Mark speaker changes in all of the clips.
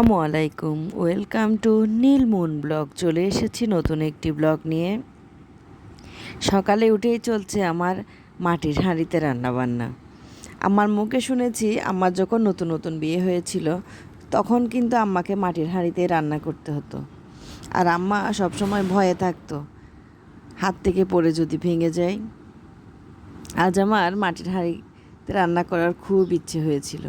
Speaker 1: আসসালামু আলাইকুম। Welcome to Neel moon blog. চলে এসেছি নতুন একটি ব্লগ নিয়ে। সকালে উঠেই চলছে আমার মাটির হাঁড়িতে রান্নাবান্না। আমার মুখে শুনেছি আমার যখন নতুন নতুন বিয়ে হয়েছিল, তখন কিন্তু আম্মাকে মাটির হাঁড়িতে রান্না করতে হতো। আর আম্মা সবসময় ভয়ে থাকতো, হাত থেকে পড়ে যদি ভেঙে যায়। আজ আমার মাটির হাঁড়িতে রান্না করার খুব ইচ্ছে হয়েছিল।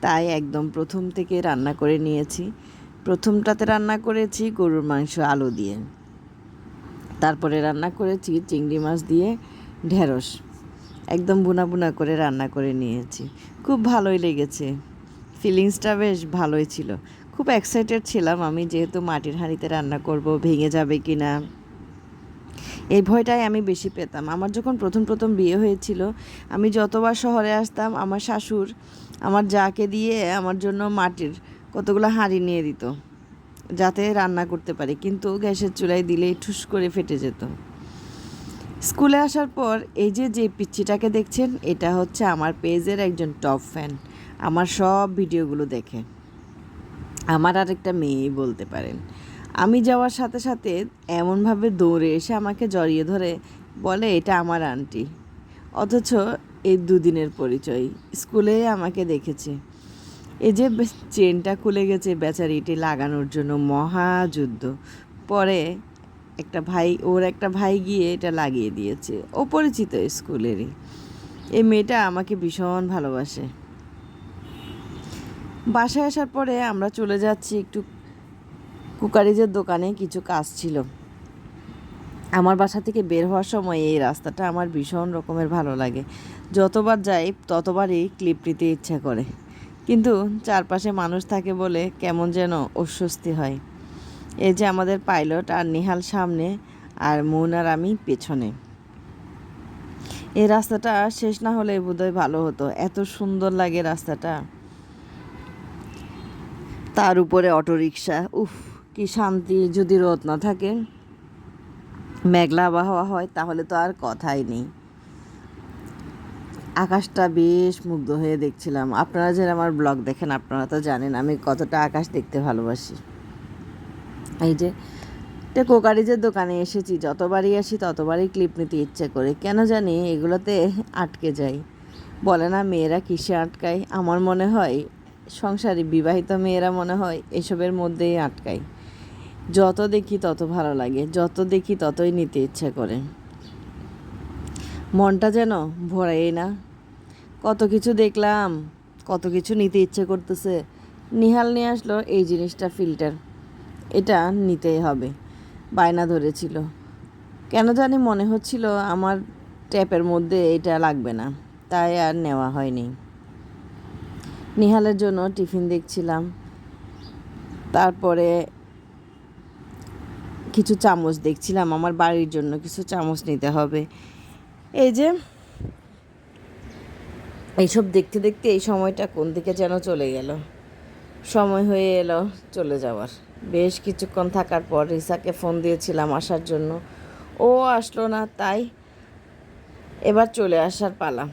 Speaker 1: তাই একদম প্রথম থেকে রান্না করে নিয়েছি। প্রথমটাতে রান্না করেছি গরুর মাংস আলু দিয়ে। তারপরে রান্না করেছি চিংড়ি মাছ দিয়ে ঢেঁড়স। একদম বুনা বুনা করে রান্না করে নিয়েছি। খুব ভালোই লেগেছে। ফিলিংসটা বেশ ভালোই ছিল। খুব এক্সাইটেড ছিলাম আমি যেহেতু মাটির হাঁড়িতে রান্না করব, ভেঙে যাবে কি না এই ভয়টাই আমি বেশি পেতাম। আমার যখন প্রথম প্রথম বিয়ে হয়েছিল, আমি যতবার শহরে আসতাম, আমার শাশুর আমার যাকে দিয়ে আমার জন্য মাটির কতগুলো হাঁড়ি নিয়ে দিত, যাতে রান্না করতে পারি। কিন্তু গ্যাসের চুলায় দিলেই ঠুস করে ফেটে যেত। স্কুলে আসার পর এই যে যে পিচ্ছিটাকে দেখছেন, এটা হচ্ছে আমার পেজের একজন টপ ফ্যান। আমার সব ভিডিওগুলো দেখে। আমার আরেকটা মেয়েই বলতে পারেন। আমি যাওয়ার সাথে সাথে এমনভাবে দৌড়ে এসে আমাকে জড়িয়ে ধরে বলে, এটা আমার আন্টি। অথচ এই দুদিনের পরিচয়। স্কুলে আমাকে দেখেছে। এই যে চেনটা খুলে গেছে বেচারিটি লাগানোর জন্য মহাযুদ্ধ পরে একটা ভাই, ওর একটা ভাই গিয়ে এটা লাগিয়ে দিয়েছে। ও পরিচিত স্কুলেরই। এই মেয়েটা আমাকে ভীষণ ভালোবাসে। বাসায় আসার পরে আমরা চলে যাচ্ছি একটু কুকারিজের দোকানে, কিছু কাজ ছিল। আমার বাসা থেকে বের হওয়ার সময় এই রাস্তাটা আমার ভীষণ রকমের ভালো লাগে। যতবার যাই, ততবারই ক্লিপ নিতে ইচ্ছা করে। কিন্তু চারপাশে মানুষ থাকে বলে কেমন যেন অস্বস্তি হয়। এই যে আমাদের পাইলট আর নিহাল সামনে আর মৌন আর আমি পেছনে। এই রাস্তাটা শেষ না হলে বোধহয় ভালো হতো। এত সুন্দর লাগে রাস্তাটা। তার উপরে অটোরিকশা। উফ, কি শান্তি যদি রোদ না থাকে। মেঘলা আবহাওয়া হয়, তাহলে তো আর কথাই নেই। আকাশটা বেশ মুগ্ধ হয়ে দেখছিলাম। আপনারা যারা আমার ব্লগ দেখেন, আপনারা তো জানেন আমি কতটা আকাশ দেখতে ভালোবাসি। এই যে এটা কোকারিজের দোকানে এসেছি, যতবারই আসি ততবারই ক্লিপ নিতে ইচ্ছে করে। কেন জানি এগুলোতে আটকে যাই। বলে না, মেয়েরা কিসে আটকায়? আমার মনে হয়, সংসারী বিবাহিত মেয়েরা মনে হয়, এসবের মধ্যেই আটকায়। যত দেখি তত ভালো লাগে, যত দেখি ততই নিতে ইচ্ছে করে। মনটা যেন ভরাই না, কত কিছু দেখলাম, কত কিছু নিতে ইচ্ছে করতেছে, নিহাল নিয়ে আসলো এই জিনিসটা ফিল্টার, এটা নিতেই হবে, বায়না ধরেছিল। কেন জানি মনে হচ্ছিল আমার ট্যাপের মধ্যে এটা লাগবে না, তাই আর নেওয়া হয়নি। নিহালের জন্য টিফিন দেখছিলাম, তারপরে কিছু চামচ দেখছিলাম, আমার বাড়ির জন্য কিছু চামচ নিতে হবে। এই যে, এইসব দেখতে দেখতে এই সময়টা কোন দিকে যেন চলে গেল। সময় হয়ে এলো চলে যাওয়ার। বেশ কিছুক্ষণ থাকার পর রিসাকে ফোন দিয়েছিলাম আসার জন্য। ও আসলো না, তাই এবার চলে আসার পালা।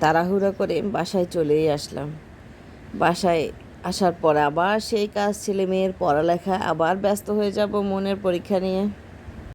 Speaker 1: তাড়াহুড়ো করে বাসায় চলেই আসলাম। বাসায় আসার পর আবার সেই কাজ ছেলে মেয়ের পড়ালেখা আবার ব্যস্ত হয়ে যাব মনের পরীক্ষা নিয়ে।